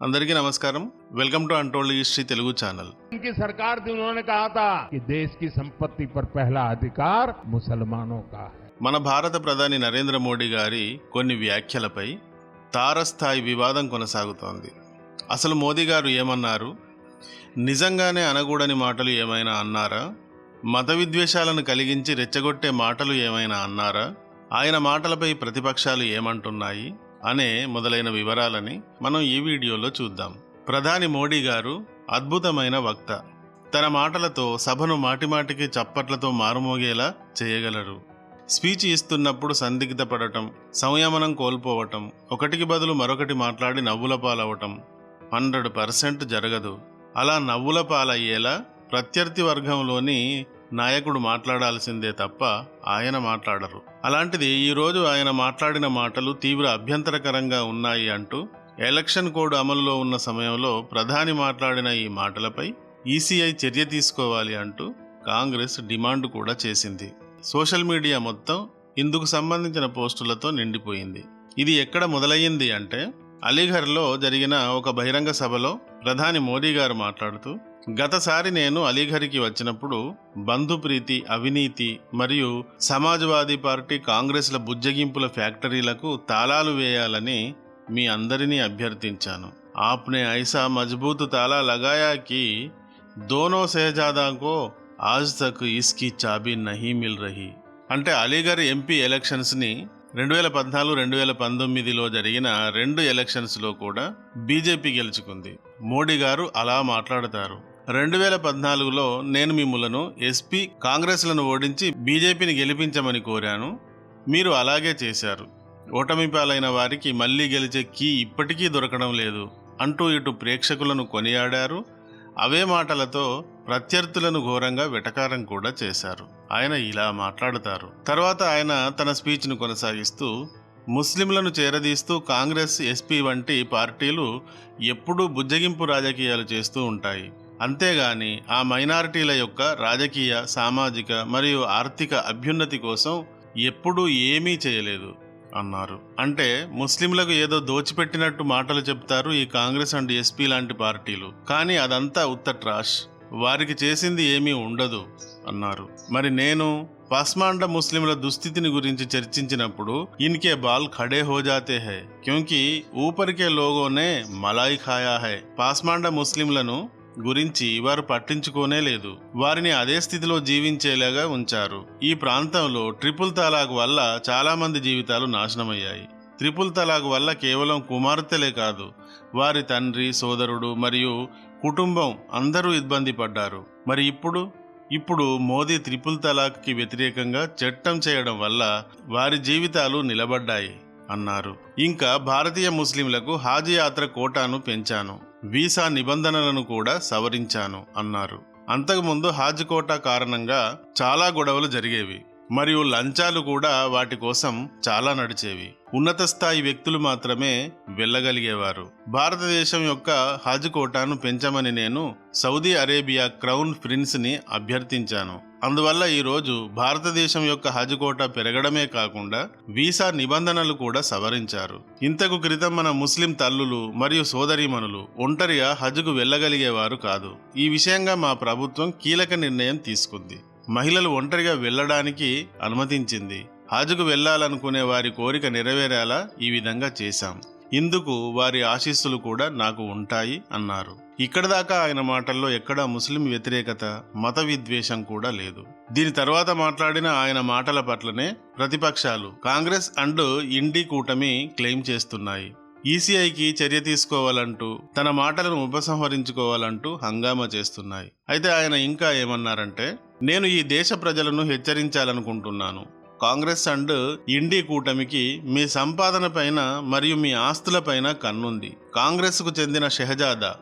అందరికీ నమస్కారం welcome to untold history Telugu channel की सरकार थी उन्होंने कहा था कि देश की संपत्ति पर पहला अधिकार मुसलमानों का है మన భారత ప్రధాని నరేంద్ర మోడీ గారి కొన్ని వ్యాఖ్యలపై తారస్థాయి వివాదం కొనసాగుతోంది అసలు మోదీ గారు ఏమన్నారు నిజంగానే అనకూడని మాటలు ఏమైనా అన్నారా మత విద్వేషాలను కలిగించి రెచ్చగొట్టే మాటలు ఏమైనా అన్నారా ఆయన మాటలపై ప్రతిపక్షాలు ఏమంటున్నాయి అనే మొదలైన వివరాలని మనం ఈ వీడియోలో చూద్దాం. ప్రధాని మోడీ గారు అద్భుతమైన వక్త. తన మాటలతో సభను మాటిమాటికి చప్పట్లతో మారుమోగేలా చేయగలరు. స్పీచ్ ఇస్తున్నప్పుడు సందిగ్ధపడటం సంయమనం కోల్పోవటం ఒకటికి బదులు మరొకటి మాట్లాడి నవ్వుల పాలవటం హండ్రెడ్ పర్సెంట్ జరగదు. అలా నవ్వుల పాలయ్యేలా ప్రత్యర్థి వర్గంలోని నాయకుడు మాట్లాడాల్సిందే తప్ప ఆయన మాట్లాడరు. అలాంటిది ఈరోజు ఆయన మాట్లాడిన మాటలు తీవ్ర అభ్యంతరకరంగా ఉన్నాయి అంటూ ఎలక్షన్ కోడ్ అమలులో ఉన్న సమయంలో ప్రధాని మాట్లాడిన ఈ మాటలపై ఈసీఐ చర్య తీసుకోవాలి అంటూ కాంగ్రెస్ డిమాండ్ కూడా చేసింది. సోషల్ మీడియా మొత్తం ఇందుకు సంబంధించిన పోస్టులతో నిండిపోయింది. ఇది ఎక్కడ మొదలయ్యింది అంటే అలీఘర్లో జరిగిన ఒక బహిరంగ సభలో ప్రధాని మోదీ గారు మాట్లాడుతూ గతసారి నేను అలీఘర్కి వచ్చినప్పుడు బంధుప్రీతి అవినీతి మరియు సమాజ్వాదీ పార్టీ కాంగ్రెస్ల బుజ్జగింపుల ఫ్యాక్టరీలకు తాళాలు వేయాలని మీ అందరినీ అభ్యర్థించాను. ఆప్నే ఐసా మజబూత్ తాళా లగాయాకి దోనో శహజాదాకో ఆజ్ తక్ ఇస్కి చాబీ నహీ మిల్ రహీ. అంటే అలీఘర్ ఎంపీ ఎలక్షన్స్ని రెండు వేల పద్నాలుగు రెండు వేల పంతొమ్మిదిలో జరిగిన రెండు ఎలక్షన్స్లో కూడా బీజేపీ గెలుచుకుంది. మోడీ గారు అలా మాట్లాడతారు. రెండు వేల పద్నాలుగులో నేను మిమ్ములను ఎస్పీ కాంగ్రెస్లను ఓడించి బీజేపీని గెలిపించమని కోరాను. మీరు అలాగే చేశారు. ఓటమి పాలైన వారికి మళ్ళీ గెలిచే కీ ఇప్పటికీ దొరకడం లేదు అంటూ ఇటు ప్రేక్షకులను కొనియాడారు. అవే మాటలతో ప్రత్యర్థులను ఘోరంగా వెటకారం కూడా చేశారు. ఆయన ఇలా మాట్లాడతారు. తర్వాత ఆయన తన స్పీచ్ను కొనసాగిస్తూ ముస్లింలను చేరదీస్తూ కాంగ్రెస్ ఎస్పీ వంటి పార్టీలు ఎప్పుడూ బుజ్జగింపు రాజకీయాలు చేస్తూ ఉంటాయి. అంతేగాని ఆ మైనారిటీల యొక్క రాజకీయ సామాజిక మరియు ఆర్థిక అభ్యున్నతి కోసం ఎప్పుడూ ఏమీ చేయలేదు అన్నారు. అంటే ముస్లింలకు ఏదో దోచిపెట్టినట్టు మాటలు చెప్తారు ఈ కాంగ్రెస్ అండ్ ఎస్పీ లాంటి పార్టీలు. కానీ అదంతా ఉత్త ట్రాష్. వారికి చేసింది ఏమీ ఉండదు అన్నారు. మరి నేను పాస్మాండ ముస్లింల దుస్థితిని గురించి చర్చించినప్పుడు ఇన్కే బాల్ ఖడే హో జాతే హై. క్యూంకి ఊపరికే లోగోనే మలాయి ఖాయా హై. పాస్మాండ ముస్లింలను గురించి వారు పట్టించుకోనే లేదు. వారిని అదే స్థితిలో జీవించేలాగా ఉంచారు. ఈ ప్రాంతంలో ట్రిపుల్ తలాక్ వల్ల చాలా మంది జీవితాలు నాశనమయ్యాయి. త్రిపుల్ తలాక్ వల్ల కేవలం కుమార్తెలే కాదు వారి తండ్రి సోదరుడు మరియు కుటుంబం అందరూ ఇబ్బంది పడ్డారు. మరి ఇప్పుడు? ఇప్పుడు మోదీ త్రిపుల్ తలాక్కి వ్యతిరేకంగా చట్టం చేయడం వల్ల వారి జీవితాలు నిలబడ్డాయి. అన్నారు. ఇంకా భారతీయ ముస్లింలకు హాజీ యాత్ర కోటాను పెంచాను. వీసా నిబంధనలను కూడా సవరించాను అన్నారు. అంతకుముందు హాజ్ కోటా కారణంగా చాలా గొడవలు జరిగేవి. మరియు లంచాలు కూడా వాటి కోసం చాలా నడిచేవి. ఉన్నత స్థాయి వ్యక్తులు మాత్రమే వెళ్ళగలిగేవారు. భారతదేశం యొక్క హజ్ కోటాను పెంచమని నేను సౌదీ అరేబియా క్రౌన్ ప్రిన్స్ని అభ్యర్థించాను. అందువల్ల ఈరోజు భారతదేశం యొక్క హజ్ కోటా పెరగడమే కాకుండా వీసా నిబంధనలు కూడా సవరించారు. ఇంతకు క్రితం మన ముస్లిం తల్లులు మరియు సోదరీమణులు ఒంటరిగా హజ్కు వెళ్ళగలిగేవారు కాదు. ఈ విషయంగా మా ప్రభుత్వం కీలక నిర్ణయం తీసుకుంది. మహిళలు ఒంటరిగా వెళ్ళడానికి అనుమతించింది. హాజుకు వెళ్ళాలనుకునే వారి కోరిక నెరవేరేలా ఈ విధంగా చేశాం. ఇందుకు వారి ఆశీస్సులు కూడా నాకు ఉంటాయి అన్నారు. ఇక్కడ దాకా ఆయన మాటల్లో ఎక్కడా ముస్లిం వ్యతిరేకత మత విద్వేషం కూడా లేదు. దీని తర్వాత మాట్లాడిన ఆయన మాటల పట్లనే ప్రతిపక్షాలు కాంగ్రెస్ అండ్ ఇండి కూటమి క్లెయిమ్ చేస్తున్నాయి. ఈసీఐకి చర్య తీసుకోవాలంటూ తన మాటలను ఉపసంహరించుకోవాలంటూ హంగామా చేస్తున్నాయి. అయితే ఆయన ఇంకా ఏమన్నారంటే నేను ఈ దేశ ప్రజలను హెచ్చరించాలనుకుంటున్నాను. కాంగ్రెస్ అండ్ ఇండి కూటమికి మీ సంపాదన పైన మరియు మీ ఆస్తుల పైన కన్నుంది. కాంగ్రెస్కు చెందిన షెహజాదా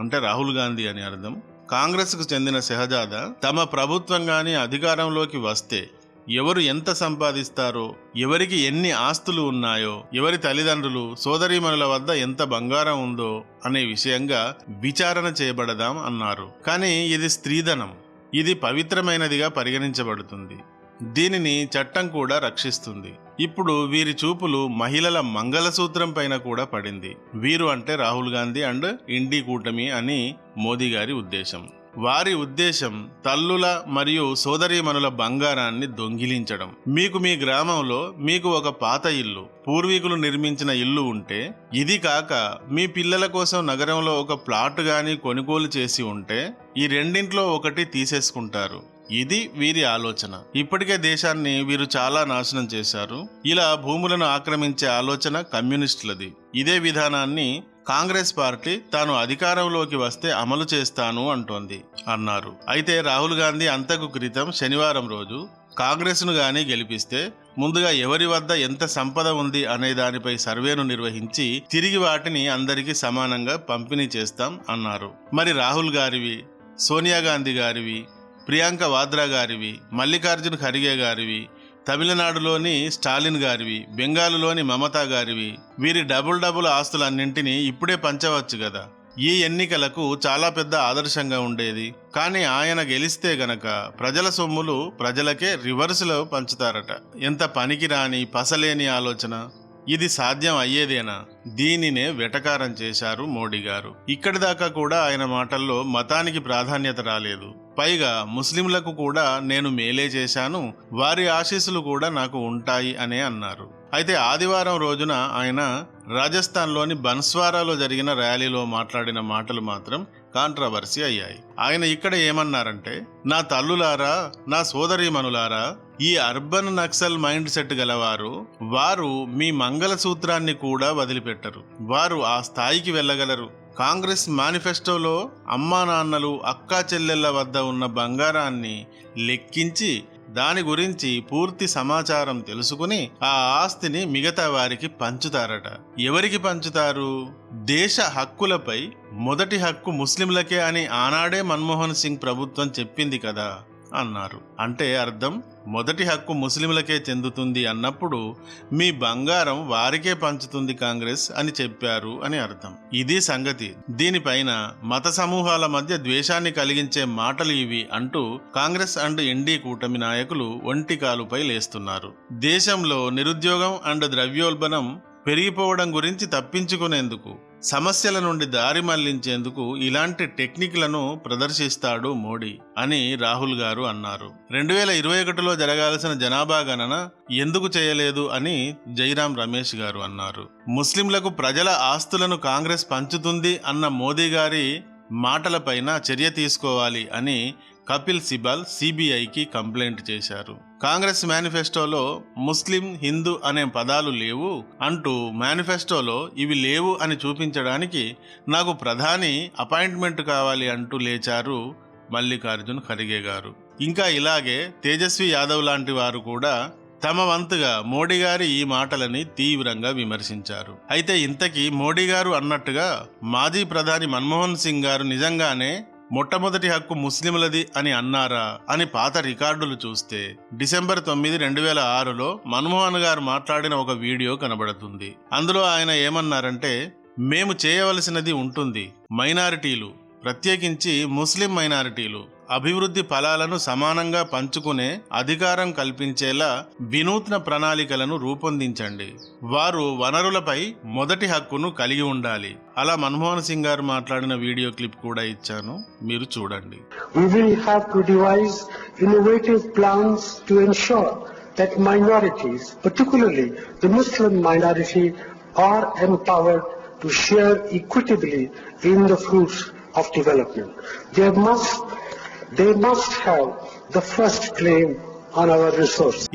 అంటే రాహుల్ గాంధీ అని అర్థం. కాంగ్రెస్కు చెందిన షెహజాదా తమ ప్రభుత్వం కానీ అధికారంలోకి వస్తే ఎవరు ఎంత సంపాదిస్తారో ఎవరికి ఎన్ని ఆస్తులు ఉన్నాయో ఎవరి తల్లిదండ్రులు సోదరీమణుల వద్ద ఎంత బంగారం ఉందో అనే విషయంగా విచారణ చేయబడదాం అన్నారు. కానీ ఇది స్త్రీధనం. ఇది పవిత్రమైనదిగా పరిగణించబడుతుంది. దీనిని చట్టం కూడా రక్షిస్తుంది. ఇప్పుడు వీరి చూపులు మహిళల మంగళసూత్రం పైన కూడా పడింది. వీరు అంటే రాహుల్ గాంధీ అండ్ ఇండి కూటమి అని మోదీ గారి ఉద్దేశం. వారి ఉద్దేశం తల్లుల మరియు సోదరీమణుల బంగారాన్ని దొంగిలించడం. మీకు మీ గ్రామంలో మీకు ఒక పాత ఇల్లు పూర్వీకులు నిర్మించిన ఇల్లు ఉంటే ఇది కాక మీ పిల్లల కోసం నగరంలో ఒక ప్లాట్ గాని కొనుగోలు చేసి ఉంటే ఈ రెండింట్లో ఒకటి తీసేసుకుంటారు. ఇది వీరి ఆలోచన. ఇప్పటికే దేశాన్ని వీరు చాలా నాశనం చేశారు. ఇలా భూములను ఆక్రమించే ఆలోచన కమ్యూనిస్టులది. ఇదే విధానాన్ని కాంగ్రెస్ పార్టీ తాను అధికారంలోకి వస్తే అమలు చేస్తాను అంటోంది అన్నారు. అయితే రాహుల్ గాంధీ అంతకు క్రితం శనివారం రోజు కాంగ్రెస్ను గాని గెలిపిస్తే ముందుగా ఎవరి వద్ద ఎంత సంపద ఉంది అనే దానిపై సర్వేను నిర్వహించి తిరిగి వాటిని అందరికీ సమానంగా పంపిణీ చేస్తాం అన్నారు. మరి రాహుల్ గారివి సోనియా గాంధీ గారివి ప్రియాంక వాద్రా గారివి మల్లికార్జున్ ఖర్గే గారివి తమిళనాడులోని స్టాలిన్ గారివి బెంగాలులోని మమతా గారివి వీరి డబుల్ డబుల్ ఆస్తులన్నింటినీ ఇప్పుడే పంచవచ్చు కదా ఈ ఎన్నికలకు చాలా పెద్ద ఆదర్శంగా ఉండేది. కానీ ఆయన గెలిస్తే గనక ప్రజల సొమ్ములు ప్రజలకే రివర్స్లో పంచుతారట. ఎంత పనికిరాని పసలేని ఆలోచన. ఇది సాధ్యం అయ్యేదేనా? దీనినే వెటకారం చేశారు మోడీ గారు. ఇక్కడి దాకా కూడా ఆయన మాటల్లో మతానికి ప్రాధాన్యత రాలేదు. పైగా ముస్లింలకు కూడా నేను మేలే చేశాను వారి ఆశీస్సులు కూడా నాకు ఉంటాయి అనే అన్నారు. అయితే ఆదివారం రోజున ఆయన రాజస్థాన్లోని బన్స్వారాలో జరిగిన ర్యాలీలో మాట్లాడిన మాటలు మాత్రం కాంట్రవర్సీ అయ్యాయి. ఆయన ఇక్కడ ఏమన్నారంటే నా తల్లులారా నా సోదరీమణులారా ఈ అర్బన్ నక్సల్ మైండ్ సెట్ గలవారు వారు మీ మంగళసూత్రాన్ని కూడా వదిలిపెట్టరు. వారు ఆ స్థాయికి వెళ్ళగలరు. కాంగ్రెస్ మేనిఫెస్టోలో అమ్మా నాన్నలు అక్కా చెల్లెళ్ళ వద్ద ఉన్న బంగారాన్ని లెక్కించి దాని గురించి పూర్తి సమాచారం తెలుసుకుని ఆ ఆస్తిని మిగతా వారికి పంచుతారట. ఎవరికి పంచుతారు? దేశ హక్కులపై మొదటి హక్కు ముస్లింలకే అని ఆనాడే మన్మోహన్ సింగ్ ప్రభుత్వం చెప్పింది కదా. అన్నారు. అంటే అర్థం మొదటి హక్కు ముస్లింలకే చెందుతుంది అన్నప్పుడు మీ బంగారం వారికే పంచుతుంది కాంగ్రెస్ అని చెప్పారు అని అర్థం. ఇది సంగతి. దీనిపైన మత సమూహాల మధ్య ద్వేషాన్ని కలిగించే మాటలు ఇవి అంటూ కాంగ్రెస్ అండ్ ఎన్డీ కూటమి నాయకులు ఒంటికాలుపై లేస్తున్నారు. దేశంలో నిరుద్యోగం అండ్ ద్రవ్యోల్బణం పెరిగిపోవడం గురించి తప్పించుకునేందుకు సమస్యల నుండి దారి మళ్ళించేందుకు ఇలాంటి టెక్నిక్లను ప్రదర్శిస్తాడు మోడీ అని రాహుల్ గారు అన్నారు. రెండు వేల ఇరవై ఒకటిలో జరగాల్సిన జనాభా గణన ఎందుకు చేయలేదు అని జైరాం రమేష్ గారు అన్నారు. ముస్లింలకు ప్రజల ఆస్తులను కాంగ్రెస్ పంచుతుంది అన్న మోదీ గారి మాటలపైన చర్య తీసుకోవాలి అని కపిల్ సిబాల్ సిబిఐకి కంప్లైంట్ చేశారు. కాంగ్రెస్ మేనిఫెస్టోలో ముస్లిం హిందూ అనే పదాలు లేవు అంటూ మేనిఫెస్టోలో ఇవి లేవు అని చూపించడానికి నాకు ప్రధాని అపాయింట్మెంట్ కావాలి అంటూ లేచారు మల్లికార్జున్ ఖర్గే గారు. ఇంకా ఇలాగే తేజస్వి యాదవ్ లాంటి వారు కూడా తమ వంతుగా మోడీ గారి ఈ మాటలని తీవ్రంగా విమర్శించారు. అయితే ఇంతకీ మోడీ గారు అన్నట్టుగా మాజీ ప్రధాని మన్మోహన్ సింగ్ గారు నిజంగానే మొట్టమొదటి హక్కు ముస్లింలది అని అన్నారా అని పాత రికార్డులు చూస్తే డిసెంబర్ తొమ్మిది రెండు వేల ఆరులో మన్మోహన్ గారు మాట్లాడిన ఒక వీడియో కనబడుతుంది. అందులో ఆయన ఏమన్నారంటే మేము చేయవలసినది ఉంటుంది. మైనారిటీలు ప్రత్యేకించి ముస్లిం మైనారిటీలు అభివృద్ధి ఫలాలను సమానంగా పంచుకునే అధికారం కల్పించేలా వినూత్న ప్రణాళికలను రూపొందించండి. వారు వనరులపై మొదటి హక్కును కలిగి ఉండాలి. అలా మన్మోహన్ సింగ్ గారు మాట్లాడిన వీడియో క్లిప్ కూడా ఇచ్చాను. మీరు చూడండి. To share equitably in the fruits of development. There must they must have the first claim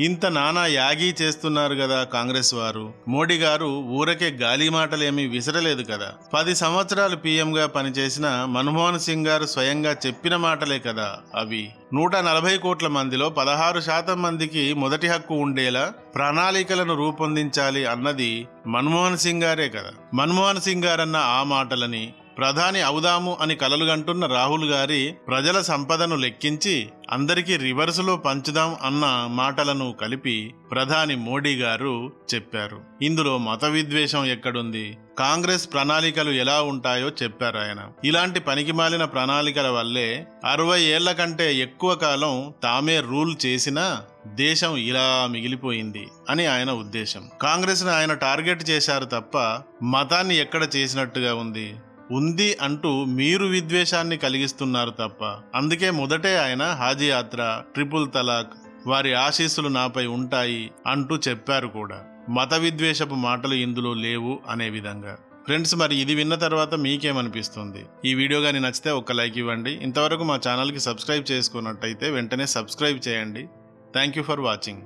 ఇంత నానా యాగి చేస్తున్నారు కదా కాంగ్రెస్ వారు. మోడీ గారు ఊరకే గాలి మాటలేమీ విసరలేదు కదా. పది సంవత్సరాలు పీఎంగా పనిచేసిన మన్మోహన్ సింగ్ గారు స్వయంగా చెప్పిన మాటలే కదా అవి. నూట నలభై కోట్ల మందిలో పదహారు శాతం మందికి మొదటి హక్కు ఉండేలా ప్రణాళికలను రూపొందించాలి అన్నది మన్మోహన్ సింగ్ గారే కదా. మన్మోహన్ సింగ్ గారన్న ఆ మాటలని ప్రధాని అవుదాము అని కలలుగంటున్న రాహుల్ గారి ప్రజల సంపదను లెక్కించి అందరికీ రివర్సులో పంచుదాం అన్న మాటలను కలిపి ప్రధాని మోడీ గారు చెప్పారు. ఇందులో మత విద్వేషం ఎక్కడుంది? కాంగ్రెస్ ప్రణాళికలు ఎలా ఉంటాయో చెప్పారు ఆయన. ఇలాంటి పనికిమాలిన ప్రణాళికల వల్లే అరవై ఏళ్ళ కంటే ఎక్కువ కాలం తామే రూల్ చేసినా దేశం ఇలా మిగిలిపోయింది అని ఆయన ఉద్దేశం. కాంగ్రెస్ను ఆయన టార్గెట్ చేశారు తప్ప మతాన్ని ఎక్కడ చేసినట్టుగా ఉంది? ఉంది అంటూ మీరు విద్వేషాన్ని కలిగిస్తున్నారు తప్ప. అందుకే మొదటే ఆయన హాజీ యాత్ర ట్రిపుల్ తలాక్ వారి ఆశీస్సులు నాపై ఉంటాయి అంటూ చెప్పారు కూడా. మత విద్వేషపు మాటలు ఇందులో లేవు అనే విధంగా. ఫ్రెండ్స్ మరి ఇది విన్న తర్వాత మీకేమనిపిస్తుంది? ఈ వీడియో కానీ నచ్చితే ఒక లైక్ ఇవ్వండి. ఇంతవరకు మా ఛానల్కి సబ్స్క్రైబ్ చేసుకున్నట్టయితే వెంటనే సబ్స్క్రైబ్ చేయండి. Thank you for watching.